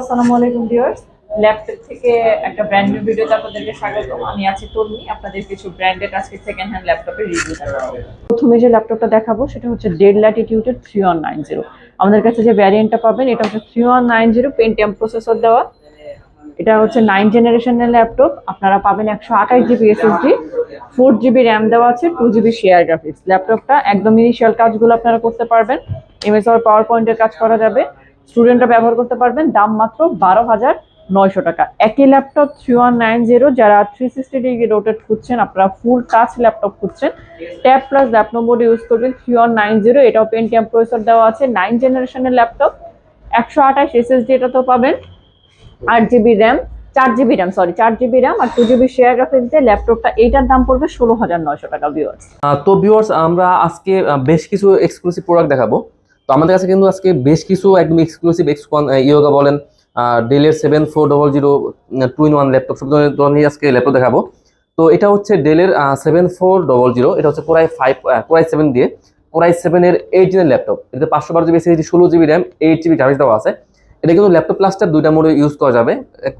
আসসালামু আলাইকুম, viewers. Laptop থেকে একটা ব্র্যান্ড নিউ ভিডিওতে আপনাদেরকে স্বাগত আমি আছি তন্নি আপনাদের কিছু ব্র্যান্ডেড আজকে সেকেন্ড হ্যান্ড ল্যাপটপের রিভিউ দেখাবো। প্রথমে যে ল্যাপটপটা দেখাবো, সেটা হচ্ছে ডেড ল্যাটিটিউডের থ্রি ওয়ান নাইন জিরো আমাদের কাছে যে ভ্যারিয়েন্টটা পাবেন, এটা হচ্ছে three one nine zero Pentium processor দেওয়া। এটা হচ্ছে নাইন জেনারেশনের ল্যাপটপ। আপনারা পাবেন একশো আঠাশ GB SSD four GB RAM দেওয়া আছে টু জিবি শেয়ার গ্রাফিক্স ল্যাপটপটা একদম ইনিশিয়াল কাজগুলো আপনারা করতে পারবেন। এমএস পাওয়ার পয়েন্টের কাজ করা যাবে। স্টুডেন্টরা ব্যবহার করতে পারবেন, দাম মাত্র বারো হাজার নয়শো টাকা। একই laptop three one nine zero যারা থ্রি সিক্সটি ডিগ্রি রোটেট খুঁজছেন, আপনারা ফুল টাচ ল্যাপটপ খুঁজছেন। Tab plus laptop number use করবেন থ্রি ওয়ান নাইন জিরো এটাও পেন্টিয়াম প্রসেসর দেওয়া আছে নাইন জেনারেশনের ল্যাপটপ, একশো আঠাশ এসএসডি এটা তো পাবেন, আট জিবি র্যাম চার জিবি র্যাম সরি চার জিবি র্যাম আর টু জিবি শেয়ার গ্রাফিক্স দিয়ে ল্যাপটপটা এইটার দাম পড়বে ষোলো হাজার নয়শো টাকা ভিউয়ার্স তো ভিউয়ার্স আমরা আজকে বেশ কিছু এক্সক্লুসিভ প্রোডাক্ট দেখাবো। তো আমাদের কাছে কিন্তু আজকে বেশ কিছু একদম এক্সক্লুসিভ এক্সকন ইয়োগা বলেন ডেলের seven four double zero two in one laptop সব ধরনের আজকে ল্যাপটপ দেখাবো। তো এটা হচ্ছে ডেলের সেভেন ফোর ডবল জিরো এটা হচ্ছে core i five core i seven দিয়ে। কোরাই সেভেনের এইট জিনের ল্যাপটপ এটাতে পাঁচশো বারো জিবি এসএসডি ষোলো GB RAM eight GB graphics দেওয়া আছে। এটা কিন্তু ল্যাপটপ প্লাস্টার দুইটা মোডে ইউজ করা যাবে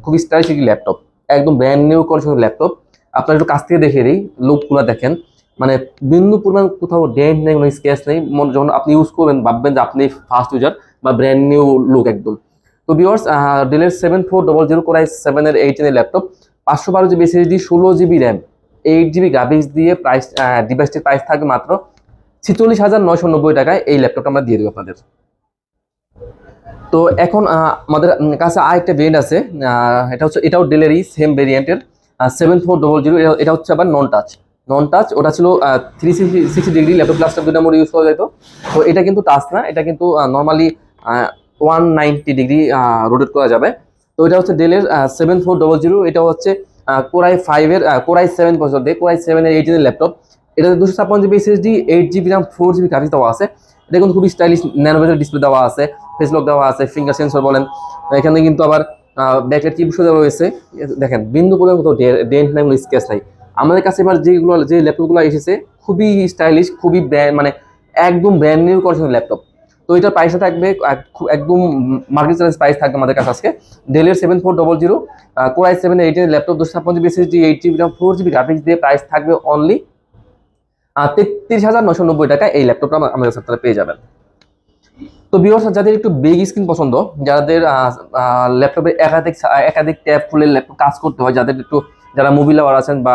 খুবই স্টাইলিশ একটি ল্যাপটপ একদম ব্র্যান্ড নিউ কন্ডিশন ল্যাপটপ আপনার একটু কাছ থেকে দেখিয়ে দিই লুকগুলো দেখেন। মানে বিন্দু পরিমাণ কোথাও ডেন্ট নেই, কোনো স্কেচ নেই যখন আপনি ইউজ করবেন, ভাববেন যে আপনি ফার্স্ট ইউজার বা ব্র্যান্ড নিউ লুক একদম। তো বিওর্স ডেলের seven four double zero core i সেভেনের এইট এর ল্যাপটপ পাঁচশো বারো জিবি এসএসডি ষোলো GB RAM eight GB graphics দিয়ে প্রাইস ডিভাইসটির প্রাইস থাকবে মাত্র ছিচল্লিশ হাজার নয়শো নব্বই টাকায় এই ল্যাপটপটা আমরা দিয়ে দেবো আপনাদের। তো এখন আমাদের কাছে আরেকটা ভেরিয়েন্ট আছে এটা হচ্ছে, এটাও ডেলেরই সেম ভেরিয়েন্টের সেভেন ফোর ডবল জিরো এটা হচ্ছে আবার নন টাচ নন টাচ ওটা ছিল থ্রি সিক্সটি ডিগ্রি ল্যাপটপ প্লাসটা দুটা মোড ইউজ করা যেত। তো এটা কিন্তু টাচ না, এটা কিন্তু normally one ninety degree rotate করা যাবে। তো এটা হচ্ছে ডেলের সেভেন ফোর ডবল জিরো এটা হচ্ছে কোরাই ফাইভের কোরাই সেভেন পর্যন্ত কোরাই সেভেনের এইটিনের ল্যাপটপ। এটাতে দুশো ছাপ্পান্ন GB SSD eight GB RAM four GB graphics দেওয়া আছে। এটা কিন্তু খুবই স্টাইলিশ ন্যানোভেটার ডিসপ্লে দেওয়া আছে ফেস লক দেওয়া আছে ফিঙ্গার সেন্সর বলেন। এখানে কিন্তু আবার ব্যাকের চিপ দেওয়া রয়েছে। দেখেন, বিন্দু পরিমাণ কোথাও ডেন্ট নাই, কোনো স্কেচ নাই। আমাদের কাছে এবার যেগুলো, যে ল্যাপটপগুলো এসেছে, খুবই স্টাইলিশ খুবই ব্র্যান্ড মানে একদম ব্র্যান্ড নিউ কন্ডিশন ল্যাপটপ তো এটার প্রাইসটা থাকবে এক- একদম মার্কেট চ্যালেঞ্জ প্রাইস থাকবে আমাদের কাছে আজকে। ডেলের seven four double zero core i seven এইটের ল্যাপটপ দুশো ছাপ্পান্ন GB SSD eight GB four GB graphics দিয়ে প্রাইস থাকবে অনলি তেত্রিশ হাজার নশো নব্বই টাকায় এই ল্যাপটপটা আমা- আমাদের কাছে আপনারা পেয়ে যাবেন। তো ভিউয়ার্স যাদের একটু বিগ স্ক্রিন পছন্দ, যাদের ল্যাপটপে একাধিক একাধিক ট্যাব খুলে ল্যাপটপ কাজ করতে হয়, যাদের একটু যারা মুভি লাভার আছেন বা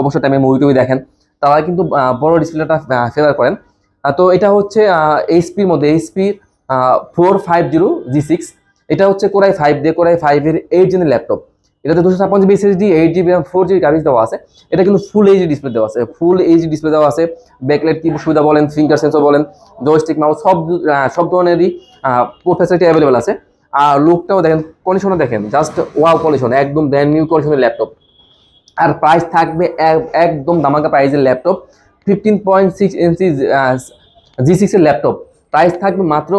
অবসর টাইমে মুভি টুভি দেখেন, তারা কিন্তু বড় ডিসপ্লেটা ফেভার করেন। তো এটা হচ্ছে এইচপির মধ্যে HP four five zero G six এটা হচ্ছে কোরাই ফাইভ দিয়ে কোরাই ফাইভের এইট জেনের ল্যাপটপ এটাতে দুশো ছাপ্পান্ন GB SSD eight GB RAM four GB graphics দেওয়া আছে। এটা কিন্তু ফুল এইচডি ডিসপ্লে দেওয়া আছে ফুল এইচডি ডিসপ্লে দেওয়া আছে। ব্যাকলাইট কি সুবিধা বলেন ফিঙ্গার সেন্সর বলেন জয়স্টিক মাউস সব সব ধরনেরই পোর্ট অ্যাভেলেবেল আছে। আর লুকটাও দেখেন কন্ডিশনও দেখেন জাস্ট ওয়াও কন্ডিশন একদম ব্র্যান্ড নিউ কন্ডিশনের ল্যাপটপ আর প্রাইস থাকবে এক- একদম দামাকা প্রাইসের laptop fifteen point six inch G সিক্সের ল্যাপটপ প্রাইস থাকবে মাত্র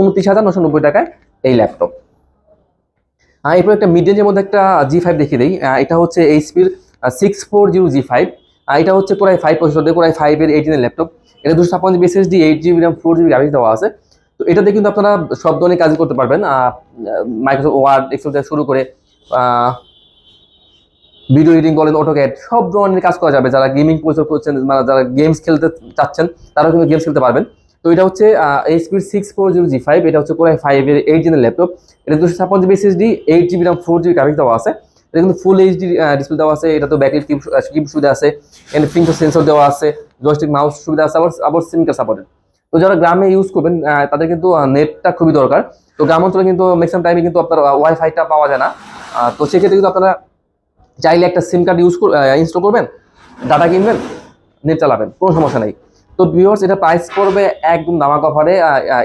উনত্রিশ হাজার নশো নব্বই টাকায় এই ল্যাপটপ হ্যাঁ এরপর একটা মিড রেঞ্জের মধ্যে একটা জি ফাইভ দেখিয়ে দিই। এটা হচ্ছে এইচপির six four zero G five এটা হচ্ছে কোরাই ফাইভ প্রসেসর দিয়ে কোরাই ফাইভের এইটিনের ল্যাপটপ এটা দুশো ছাপ্পান্ন GB SSD eight GB RAM four GB graphics দেওয়া আছে। তো এটাতে কিন্তু আপনারা সব ধরনের কাজ করতে পারবেন। মাইক্রোসফট ওয়ার্ড এক্সেল থেকে শুরু করে ভিডিও এডিটিং বলেন অটোক্যাড সব ধরনের কাজ করা যাবে। যারা গেমিং পরিচালনা করছেন মানে যারা গেমস খেলতে চাচ্ছেন, তারাও কিন্তু গেমস খেলতে পারবেন। তো এটা হচ্ছে এইচপির six four zero G five এটা হচ্ছে কোরাই ফাইভের এইট জেনের ল্যাপটপ এটা দুশো ছাপ্পান্ন GB SSD eight GB RAM four GB graphics দেওয়া আছে। এটা কিন্তু ফুল এইচডি ডিসপ্লে দেওয়া আছে। এটা তো ব্যাকের কিপ সুবিধা আছে। এখানে ফিঙ্গার সেন্সর দেওয়া আছে। জয়স্টিক মাউস সুবিধা আছে। আবার আবার সিম কার্ড সাপোর্টেড তো যারা গ্রামে ইউজ করবেন তাদের কিন্তু নেটটা খুবই দরকার। তো গ্রাম অঞ্চলে কিন্তু ম্যাক্সিমাম টাইমে কিন্তু আপনার ওয়াইফাইটা পাওয়া যায় না। তো সেক্ষেত্রে কিন্তু আপনারা চাইলে একটা সিম কার্ড ইউজ ইনস্টল করবেন ডাটা কিনবেন নেট চালাবেন, কোনো সমস্যা নেই। তো ভিউয়ার্স এটা প্রাইস পড়বে একদম দামাক অফারে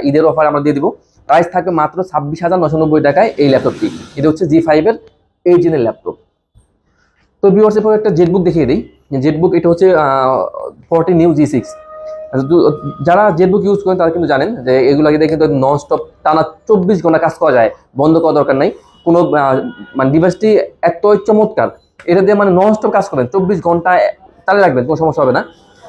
ঈদের অফারে আমরা দিয়ে দিব। প্রাইস থাকবে মাত্র ছাব্বিশ হাজার নশো নব্বই টাকায় এই ল্যাপটপটি এটা হচ্ছে জি ফাইভের এইট জেনের ল্যাপটপ তো ভিউয়ার্স এরপর একটা জেটবুক দেখিয়ে দিই। জেটবুক এটা হচ্ছে ফোরটি নিউ জি সিক্স যারা জেটবুক ইউজ করেন, তারা কিন্তু জানেন যে এগুলো দিয়ে কিন্তু নন স্টপ টানা চব্বিশ ঘণ্টা কাজ করা যায়, বন্ধ করা দরকার নাই। কোনো মানে ডিভাইসটি এতই চমৎকার এটা দিয়ে মানে নন স্টপ কাজ করবেন চব্বিশ ঘণ্টা তাহলে রাখবেন, কোনো সমস্যা হবে না।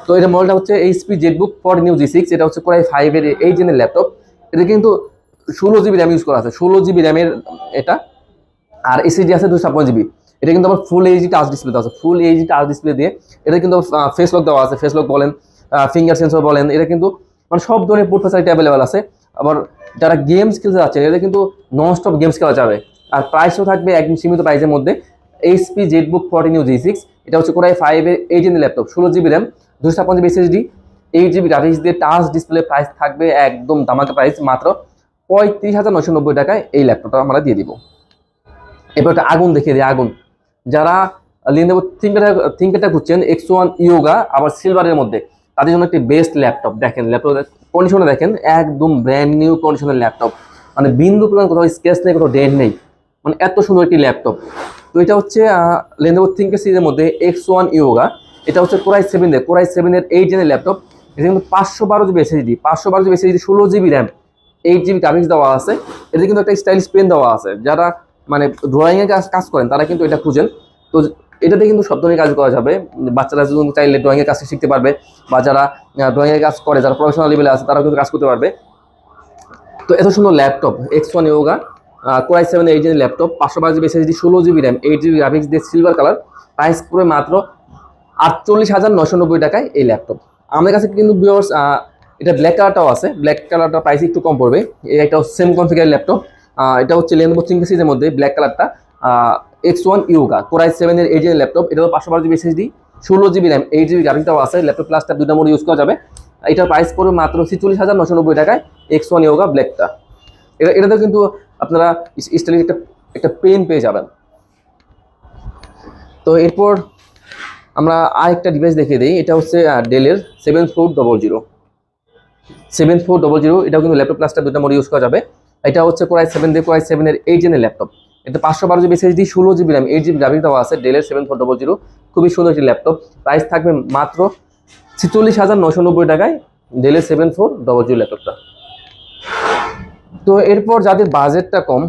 তো এটা মডেলটা হচ্ছে HP ZBook for new G six এটা হচ্ছে কোরাই ফাইভের এই জেনের ল্যাপটপ এটা কিন্তু ষোলো জিবি র্যাম ইউজ করা আছে, ষোলো জিবি র্যামের এটা। আর এসএসডি আছে দুশো ছাপ্পান্ন জিবি এটা কিন্তু আবার ফুল এইচডি টাচ ডিসপ্লে দেওয়া আছে ফুল এইচডি টাচ ডিসপ্লে দিয়ে। এটা কিন্তু ফেস লক দেওয়া আছে ফেস লক বলেন ফিঙ্গার সেন্সর বলেন, এটা কিন্তু মানে সব ধরনের পোর্ট ফ্যাসিলিটি অ্যাভেলেবেল আছে। আবার যারা গেমস খেলতে যাচ্ছেন এটা কিন্তু নন স্টপ গেমস খেলা যাবে। আর প্রাইসও থাকবে একদম সীমিত প্রাইসের মধ্যে। HP ZBook fourteen u G six এটা হচ্ছে কোরাই ফাইভের এইট ইন ল্যাপটপ ষোলো জিবি র্যাম দুশো GB SSD eight GB graphics দিয়ে টাচ ডিসপ্লে প্রাইস থাকবে একদম দামাকা প্রাইস মাত্র পঁয়ত্রিশ হাজার নশো নব্বই টাকায় এই ল্যাপটপটা আমরা দিয়ে দিব। এবার একটা আগুন দেখিয়ে দিই, আগুন। যারা লিনেভো থিঙ্কারটা থিঙ্কারটা খুঁজছেন এক্স ওয়ান ইয়োগা আবার সিলভারের মধ্যে, তাদের জন্য একটি বেস্ট ল্যাপটপ দেখেন ল্যাপটপ কন্ডিশনে দেখেন, একদম ব্র্যান্ড নিউ কন্ডিশনের ল্যাপটপ মানে বিন্দু পরিমাণ কোথাও স্কেচ নেই, কোথাও ডেট নেই। মানে এত সুন্দর একটি ল্যাপটপ তো এটা হচ্ছে লেনোভো থিঙ্কার সিরিজের মধ্যে এক্স ওয়ান ইয়োগা এটা হচ্ছে কোরাই সেভেন এর কোরাই সেভেনের এইট জেনের ল্যাপটপ এটা কিন্তু পাঁচশো বারো জিবি এসএসডি পাঁচশো বারো জিবি এসএসডি ষোলো GB RAM eight GB graphics দেওয়া আছে। এতে কিন্তু একটা স্টাইলিশ পেন দেওয়া আছে। যারা মানে ড্রয়িং এর কাজ কাজ করেন, তারা কিন্তু এটা খুঁজেন। তো এটাতে কিন্তু সব ধরনের কাজ করা যাবে। বাচ্চারা যদি চাইলে ড্রয়িং এর কাজ শিখতে পারবে, বা যারা ড্রয়িং এর কাজ করে, যারা প্রফেশনাল লেভেলে আছে তারা কিন্তু কাজ করতে পারবে। তো এত সুন্দর laptop X one Yoga core i seven eight GB laptop পাঁচশো বারো জিবি এসএসডি ষোলো GB RAM eight GB graphics দিয়ে সিলভার কালার প্রাইস পুরো মাত্র আটচল্লিশ হাজার নশো নব্বই টাকায় এই ল্যাপটপ আমাদের কাছে কিন্তু ভিউয়ার্স এটা ব্ল্যাক কালারটাও আছে। ব্ল্যাক কালারটা প্রাইস একটু কম পড়বে। এই একটা সেম কনফিগার ল্যাপটপ এটা হচ্ছে লেনোভো থিঙ্কার সিরিজের মধ্যে ব্ল্যাক কালারটা X one Yoga core i সেভেনের এইট জিবি ল্যাপটপ এটা পাঁচশো বারো জিবি এসএসডি ষোলো জিবি র্যাম এইট জিবি গ্রাফিক্সটাও আছে। ল্যাপটপ প্লাসটা দুটা মোড ইউজ করা যাবে। এটার প্রাইস পড়বে মাত্র ছিচল্লিশ হাজার নশো নব্বই টাকায় এক্স ওয়ান ইয়োগা ব্ল্যাকটা এটা এটাতে কিন্তু আপনারা স্টাইলিশ একটা একটা পেন পেয়ে যাবেন। তো এরপর আমরা আরেকটা ডিভাইস দেখিয়ে দিই, এটা হচ্ছে ডেলের seven four double zero seven four double zero এটাও কিন্তু ল্যাপটপ প্লাসটা দুটা মোড ইউজ করা যাবে। এটা হচ্ছে কোরাই সেভেন দিয়ে কোরাই সেভেনের এইট জেনের ল্যাপটপ এটা পাঁচশো বারো জিবি এসএসডি ষোলো GB RAM eight GB graphics দেওয়া আছে ডেলের সেভেন ফোর ডবল জিরো খুবই সুন্দর একটি ল্যাপটপ প্রাইস থাকবে মাত্র ছিচল্লিশ হাজার নশো নব্বই টাকায় ডেলের সেভেন ফোর ডবল জিরো ল্যাপটপটা তো এরপর যাদের বাজেটটা কম,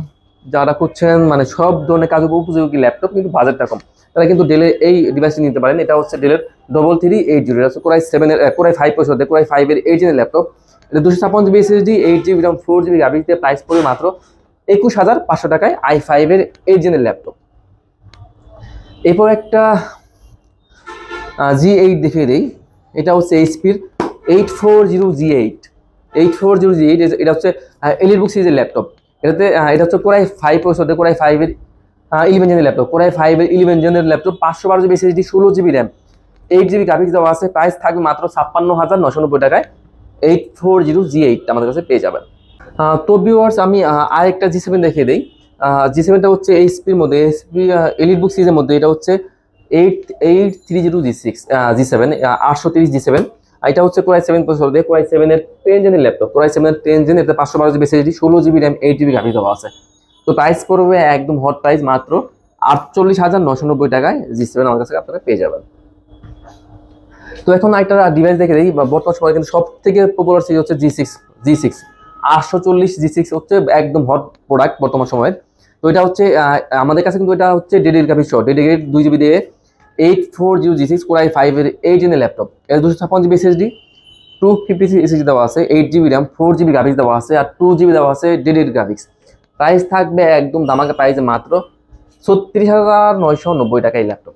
যারা করছেন মানে সব ধরনের কাজ উপযোগী ল্যাপটপ, কিন্তু বাজেটটা কম, তারা কিন্তু ডেলের এই ডিভাইসটি নিতে পারেন। এটা হচ্ছে ডেলের ডবল থ্রি এইট জিরো এটা হচ্ছে কোরাই সেভেনের কোরাই ফাইভ পয়সা কোরাই ফাইভের এইট জিনের ল্যাপটপ। এটা দুশো ছাপ্পান্ন GB SSD eight GB RAM four GB graphics দিয়ে প্রাইস পড়বে মাত্র একুশ হাজার পাঁচশো টাকায় আই ফাইভের এইট জিনের ল্যাপটপ। এরপর একটা জি এইট দেখিয়ে দিই। এটা হচ্ছে এইচপির eight four zero G eight eight four zero G eight এটা হচ্ছে এলিট বুক সিরিজের ল্যাপটপ এটাতে এটা হচ্ছে core i five processor core i ফাইভের ইলেভেন জেনের ল্যাপটপ কোরাই ফাইভের ইলেভেন জেনের ল্যাপটপ পাঁচশো বারো জিবি এসএসডি ষোলো GB RAM eight GB graphics দেওয়া আছে। প্রাইস থাকবে মাত্র ছাপ্পান্ন হাজার নশো নব্বই টাকায়। Eight four zero G eight আমাদের কাছে পেয়ে যাবেন। তো ভিউয়ার্স আমি আরেকটা জি সেভেন দেখিয়ে দিই। জি সেভেনটা হচ্ছে এইচপির মধ্যে এইচপি এলিট বুক সিরিজের মধ্যে এটা হচ্ছে eight eight three zero G six G seven আটশো তিরিশ জি সেভেন এটা হচ্ছে কোরাই সেভেন প্রসেসর দিয়ে কোরাই সেভেনের টেন জেনের ল্যাপটপ কোরাই সেভেনের টেন জেন এতে পাঁচশো বারো জিবি এসএসডি ষোলো GB RAM eight GB graphics দেওয়া আছে। তো প্রাইস পড়বে একদম হট প্রাইস মাত্র আটচল্লিশ হাজার নশো নব্বই টাকায়। জি সেভেন আমার কাছে আপনারা পেয়ে যাবেন। তো এখন একটা ডিভাইস দেখে দিই বা বর্তমান সময় কিন্তু সব থেকে পপুলার সিরিজ হচ্ছে জি সিক্স জি সিক্স আটশো চল্লিশ জি সিক্স হচ্ছে একদম হট প্রোডাক্ট বর্তমান সময়ের। তো এটা হচ্ছে আমাদের কাছে কিন্তু এটা হচ্ছে ডেডির গ্রাফিক্স শো ডেডিকেট দুই জিবি দিয়ে eight four zero G six core i ফাইভের এইট জেনের ল্যাপটপ এটা দুশো ছাপ্পান্ন GB SSD two fifty six SSD দেওয়া আছে eight GB RAM four GB graphics দেওয়া আছে, আর টু জিবি দেওয়া আছে ডেডির গ্রাফিক্স প্রাইস থাকবে একদম দামাকা প্রাইসে মাত্র ছত্রিশ হাজার নয়শো নব্বই টাকা এই ল্যাপটপ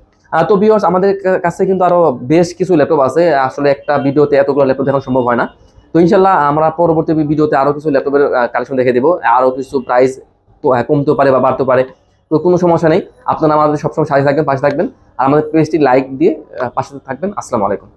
তো বিয়র্স আমাদের কাছে কিন্তু আরও বেশ কিছু ল্যাপটপ আছে। আসলে একটা ভিডিওতে এতগুলো ল্যাপটপ দেখানো সম্ভব হয় না। তো ইনশাল্লাহ আমরা পরবর্তী ভিডিওতে আরও কিছু ল্যাপটপের কালেকশন দেখে দেবো। আরও কিছু প্রাইস কমতে পারে বা বাড়তে পারে। তো কোনো সমস্যা নেই। আপনারা আমাদের সবসময় সাথে থাকবেন, পাশে থাকবেন। আর আমাদের পেজটি লাইক দিয়ে পাশে থাকবেন। আসসালামু আলাইকুম।